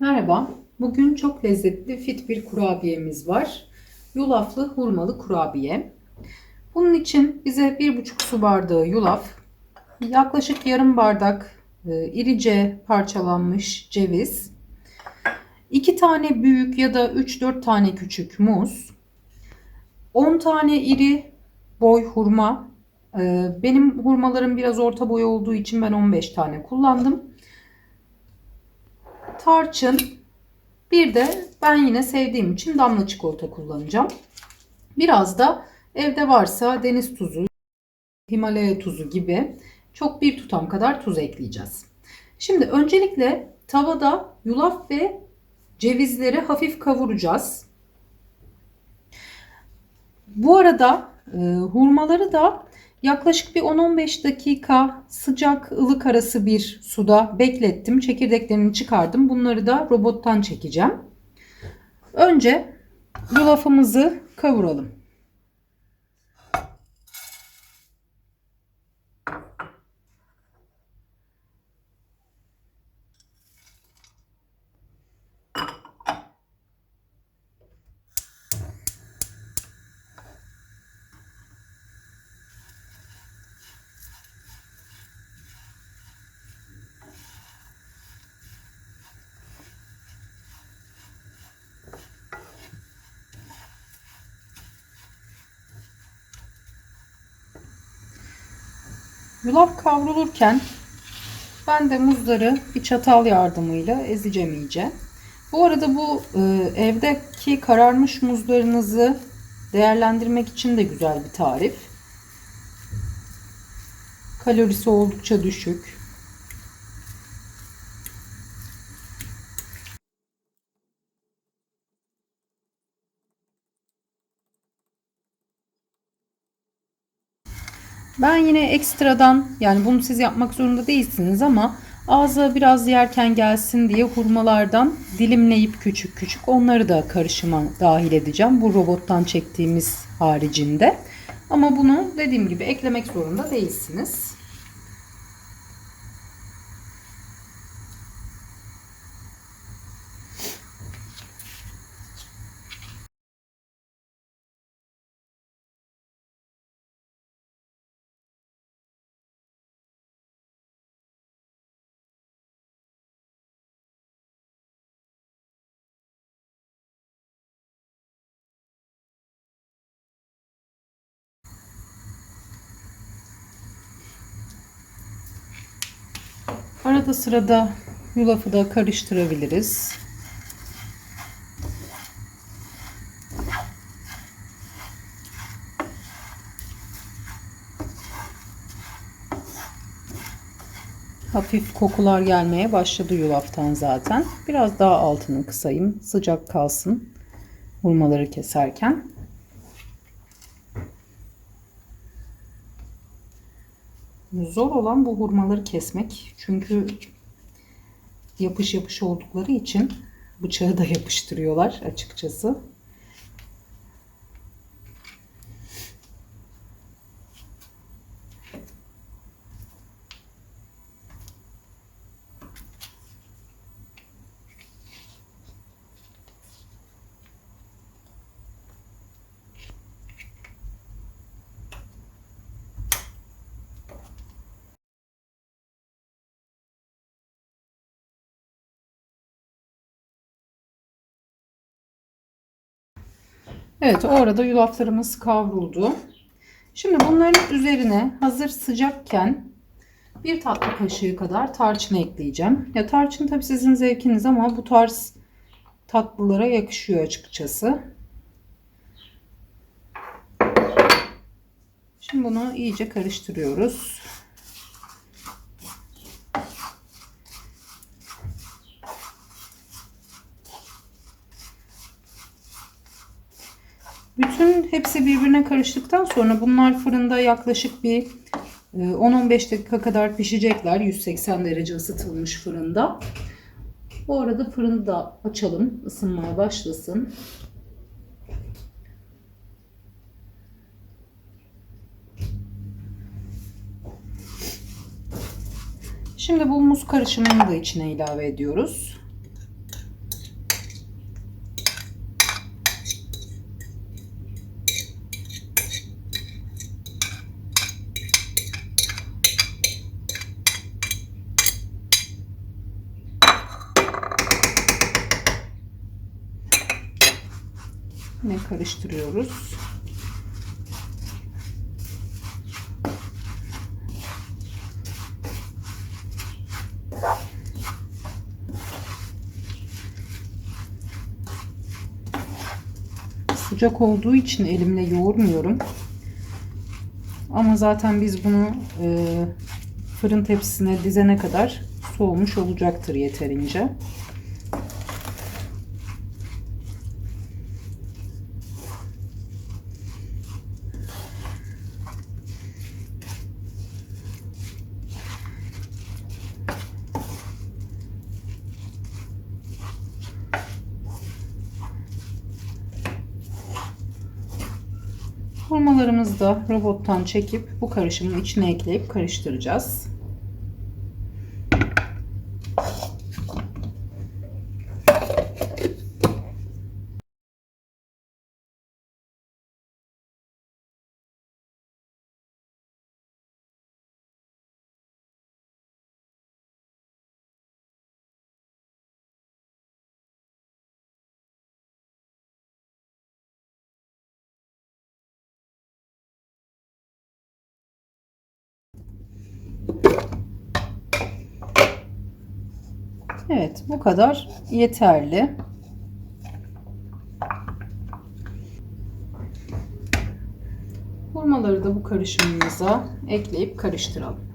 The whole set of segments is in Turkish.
Merhaba. Bugün çok lezzetli fit bir kurabiyemiz var. Yulaflı hurmalı kurabiye. Bunun için bize 1,5 su bardağı yulaf, yaklaşık yarım bardak e, irice parçalanmış ceviz, 2 tane büyük ya da 3-4 tane küçük muz, 10 tane iri boy hurma. E, Benim hurmalarım biraz orta boy olduğu için ben 15 tane kullandım. Tarçın, bir de ben yine sevdiğim için damla çikolata kullanacağım. Biraz da evde varsa deniz tuzu, Himalaya tuzu gibi çok bir tutam kadar tuz ekleyeceğiz. Şimdi öncelikle tavada yulaf ve cevizleri hafif kavuracağız. Bu arada e, hurmaları da yaklaşık bir 10-15 dakika sıcak ılık arası bir suda beklettim. Çekirdeklerini çıkardım. Bunları da robottan çekeceğim. Önce yulafımızı kavuralım. Yulaf kavrulurken ben de muzları bir çatal yardımıyla ezeceğim iyice. Bu arada bu e, evdeki kararmış muzlarınızı değerlendirmek için de güzel bir tarif. Kalorisi oldukça düşük. Ben yine ekstradan yani bunu siz yapmak zorunda değilsiniz ama ağza biraz yerken gelsin diye hurmalardan dilimleyip küçük küçük onları da karışıma dahil edeceğim. Bu robottan çektiğimiz haricinde. Ama bunu dediğim gibi eklemek zorunda değilsiniz. Arada sırada yulafı da karıştırabiliriz. Hafif kokular gelmeye başladı yulaftan zaten. Biraz daha altını kısayım. Sıcak kalsın hurmaları keserken. Zor olan bu hurmaları kesmek. Çünkü yapış yapış oldukları için bıçağı da yapıştırıyorlar açıkçası. Evet o arada yulaflarımız kavruldu. Şimdi bunların üzerine hazır sıcakken bir tatlı kaşığı kadar tarçın ekleyeceğim. Ya tarçın tabi sizin zevkiniz ama bu tarz tatlılara yakışıyor açıkçası. Şimdi bunu iyice karıştırıyoruz. Hepsi birbirine karıştıktan sonra bunlar fırında yaklaşık bir 10-15 dakika kadar pişecekler. 180 derece ısıtılmış fırında. Bu arada fırını da açalım. ısınmaya başlasın. Şimdi bu muz karışımını da içine ilave ediyoruz. Karıştırıyoruz. Sıcak olduğu için elimle yoğurmuyorum. Ama zaten biz bunu e, fırın tepsisine dizene kadar soğumuş olacaktır yeterince. Hurmalarımızı da robottan çekip bu karışımın içine ekleyip karıştıracağız. Evet bu kadar yeterli. Hurmaları da bu karışımımıza ekleyip karıştıralım.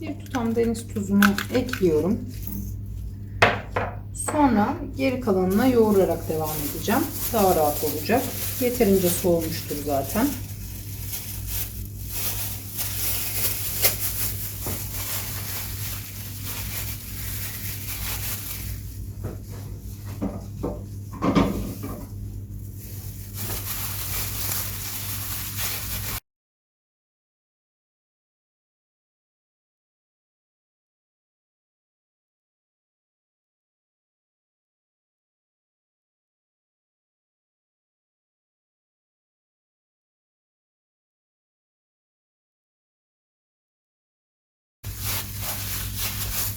Bir tutam deniz tuzunu ekliyorum. Sonra geri kalanına yoğurarak devam edeceğim. Daha rahat olacak. Yeterince soğumuştur zaten.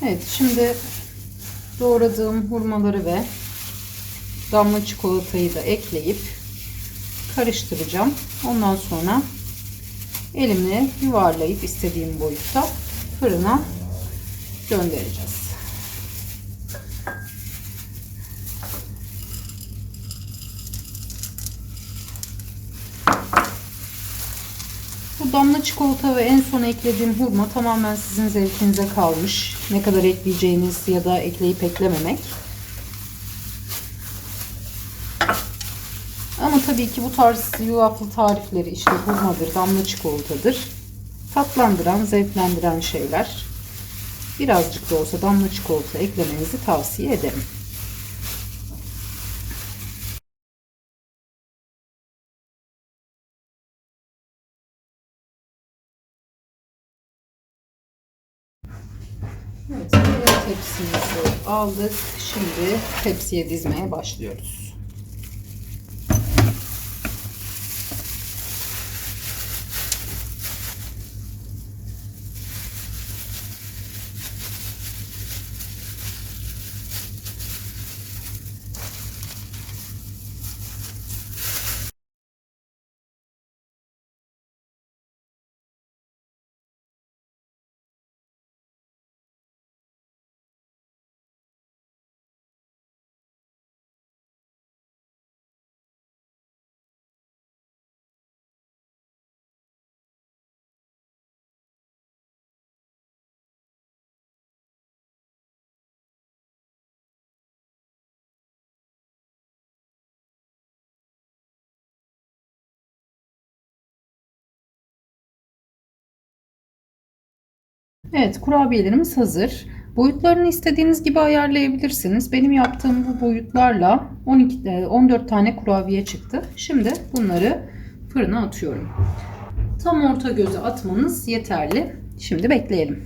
Evet şimdi doğradığım hurmaları ve damla çikolatayı da ekleyip karıştıracağım. Ondan sonra elimle yuvarlayıp istediğim boyutta fırına göndereceğiz. Bu damla çikolata ve en son eklediğim hurma tamamen sizin zevkinize kalmış. Ne kadar ekleyeceğiniz ya da ekleyip eklememek. Ama tabii ki bu tarz yulaflı tarifleri işte hurmadır, damla çikolatadır. Tatlandıran, zevklendiren şeyler. Birazcık da olsa damla çikolata eklemenizi tavsiye ederim. Evet, bir tepsimizi aldık. Şimdi tepsiye dizmeye başlıyoruz. Evet, kurabiyelerimiz hazır. Boyutlarını istediğiniz gibi ayarlayabilirsiniz. Benim yaptığım bu boyutlarla 12 14 tane kurabiye çıktı. Şimdi bunları fırına atıyorum. Tam orta göze atmanız yeterli. Şimdi bekleyelim.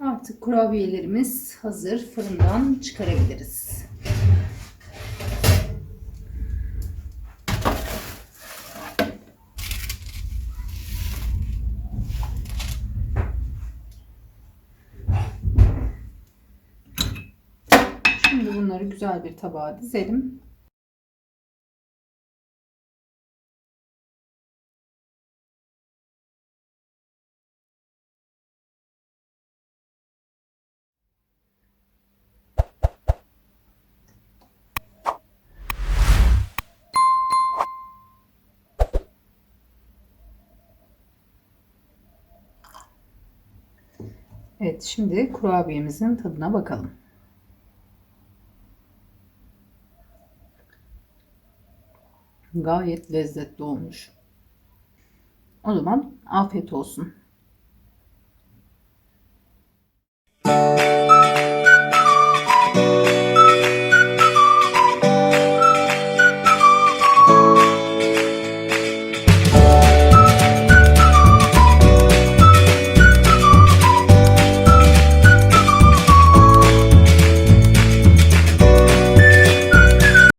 Artık kurabiyelerimiz hazır. Fırından çıkarabiliriz. Şimdi bunları güzel bir tabağa dizelim. Evet, şimdi kurabiyemizin tadına bakalım. Gayet lezzetli olmuş. O zaman afiyet olsun.